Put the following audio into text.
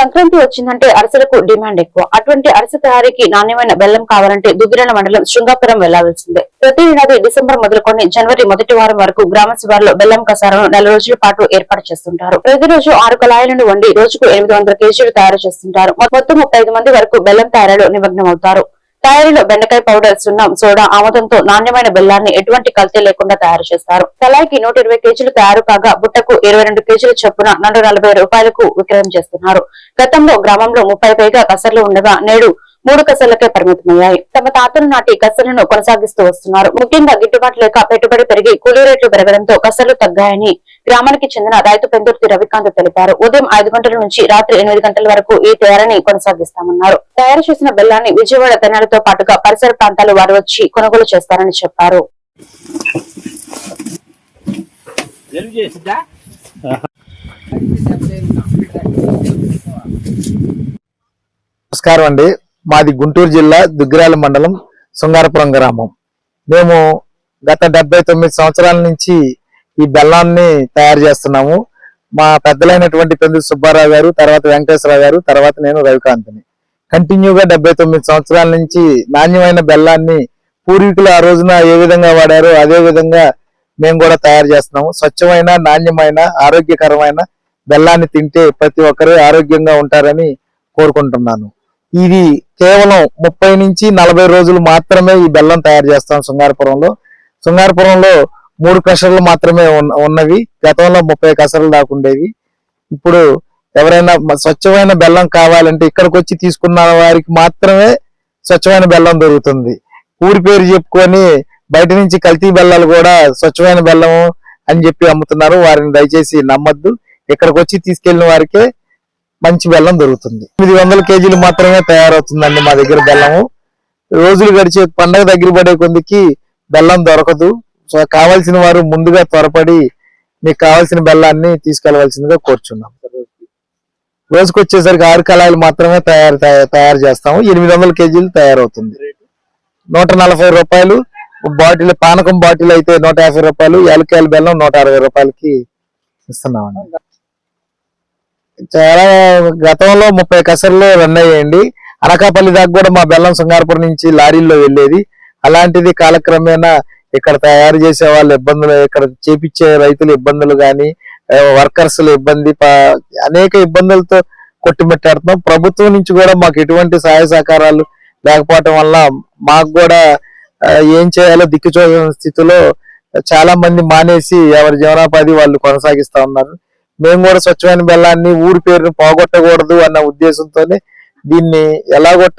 సంక్రాంతి వచ్చిందంటే అరసలకు డిమాండ్ ఎక్కువ. అటువంటి అరస తయారీకి నాణ్యమైన బెల్లం కావాలంటే దుగ్గిరాల మండలం శృంగాపురం వెళ్ళాల్సిందే. ప్రతి ఏడాది డిసెంబర్ మొదలుకొని జనవరి మొదటి వారం వరకు గ్రామ శివార్లో బెల్లం కసాలను నెల రోజుల పాటు ఏర్పాటు చేస్తుంటారు. ప్రతిరోజు ఆరు కళాయిలను వండి రోజుకు ఎనిమిది వందల కేజీలు తయారు చేస్తుంటారు. మొత్తం ముప్పై మంది వరకు బెల్లం తయారీలో నిమగ్నమవుతారు. తయారీలో బెండకాయ పౌడర్ సున్నం సోడా ఆముదంతో నాణ్యమైన బెల్లాన్ని ఎటువంటి కల్తీ లేకుండా తయారు చేస్తారు. తలాయికి నూట ఇరవై కేజీలు తయారు కాగా బుట్టకు ఇరవై రెండు కేజీల చొప్పున నూట నలభై రూపాయలకు విక్రయం చేస్తున్నారు. గతంలో గ్రామంలో ముప్పై పైగా కసర్లు ఉండగా నేడు మూడు కసర్లకే పరిమితమయ్యాయి. తమ తాతల నాటి కసర్లను కొనసాగిస్తూ వస్తున్నారు. ముఖ్యంగా గిట్టుబాటు లేక పెట్టుబడి పెరిగి కూలీ రేట్లు పెరగడంతో కసర్లు తగ్గాయని గ్రామానికి చెందిన రైతు పెందుర్తి రవికాంత్ తెలిపారు. ఉదయం ఐదు గంటల నుంచి రాత్రి ఎనిమిది గంటల వరకు ఈ తయారీని కొనసాగిస్తామన్నారు. తయారు చేసిన బెల్లాన్ని విజయవాడ తెనాలితో పాటుగా పరిసర ప్రాంతాల వారు వచ్చి కొనుగోలు చేస్తారని చెప్పారు. నమస్కారం అండి. మాది గుంటూరు జిల్లా దుగ్గిరాల మండలం శృంగారపురం గ్రామం. మేము గత డెబ్బై తొమ్మిది సంవత్సరాల నుంచి ఈ బెల్లాన్ని తయారు చేస్తున్నాము. మా పెద్దలైనటువంటి పెద్ద సుబ్బారావు గారు తర్వాత వెంకటేశ్వరరావు గారు తర్వాత నేను రవికాంత్ని. కంటిన్యూగా డెబ్బై తొమ్మిది సంవత్సరాల నుంచి నాణ్యమైన బెల్లాన్ని పూర్వీకులు ఆ రోజున ఏ విధంగా వాడారో అదే విధంగా మేము కూడా తయారు చేస్తున్నాము. స్వచ్ఛమైన నాణ్యమైన ఆరోగ్యకరమైన బెల్లాన్ని తింటే ప్రతి ఒక్కరూ ఆరోగ్యంగా ఉంటారని కోరుకుంటున్నాను. ఇది కేవలం ముప్పై నుంచి నలభై రోజులు మాత్రమే ఈ బెల్లం తయారు చేస్తాం శృంగారపురంలో. శృంగారపురంలో మూడు కసరలు మాత్రమే ఉన్న- ఉన్నవి. గతంలో ముప్పై కసరలు దాకా ఉండేవి. ఇప్పుడు ఎవరైనా స్వచ్ఛమైన బెల్లం కావాలంటే ఇక్కడికి వచ్చి తీసుకున్న వారికి మాత్రమే స్వచ్ఛమైన బెల్లం దొరుకుతుంది. ఊరి పేరు చెప్పుకొని బయట నుంచి కల్తీ బెల్లాలు కూడా స్వచ్ఛమైన బెల్లం అని చెప్పి అమ్ముతున్నారు. వారిని దయచేసి నమ్మద్దు. ఇక్కడికి వచ్చి తీసుకెళ్ళిన వారికే మంచి బెల్లం దొరుకుతుంది. ఎనిమిది వందల కేజీలు మాత్రమే తయారవుతుందండి మా దగ్గర బెల్లము. రోజులు గడిచే పండగ దగ్గర పడే కొద్దికి బెల్లం దొరకదు. సో కావాల్సిన వారు ముందుగా త్వరపడి మీకు కావాల్సిన బెల్లాన్ని తీసుకెళ్ళవలసిందిగా కోరుచున్నాం. రోజుకు వచ్చేసరికి ఆరు కళాయిలు మాత్రమే తయారు తయారు చేస్తాము. ఎనిమిది వందల కేజీలు తయారవుతుంది. నూట నలభై రూపాయలు బాటిల్ పానకం బాటిల్ అయితే నూట యాభై రూపాయలు యాలకాయల బెల్లం నూట అరవై రూపాయలకి ఇస్తున్నామండి. చాలా గతంలో ముప్పై కసర్లు రన్ అయ్యాయండి. అనకాపల్లి దాకా కూడా మా బెల్లం సుంగారపురం నుంచి లారీల్లో వెళ్ళేది. అలాంటిది కాలక్రమేణా ఇక్కడ తయారు చేసే వాళ్ళ ఇబ్బందులు ఇక్కడ చేపించే రైతులు ఇబ్బందులు కానీ వర్కర్స్లు ఇబ్బంది అనేక ఇబ్బందులతో కొట్టుమిట్టాడుతున్నాం ప్రభుత్వం నుంచి కూడా మాకు ఎటువంటి సహాయ సహకారాలు లేకపోవటం వల్ల మాకు కూడా ఏం చేయాలో దిక్కుచో స్థితిలో చాలా మంది మానేసి ఎవరి జీవనోపాధి వాళ్ళు కొనసాగిస్తా ఉన్నారు. మేము కూడా స్వచ్ఛమైన బెల్లాన్ని ఊరి పేరును పోగొట్టకూడదు అన్న ఉద్దేశంతోనే దీన్ని ఎలాగొట్ట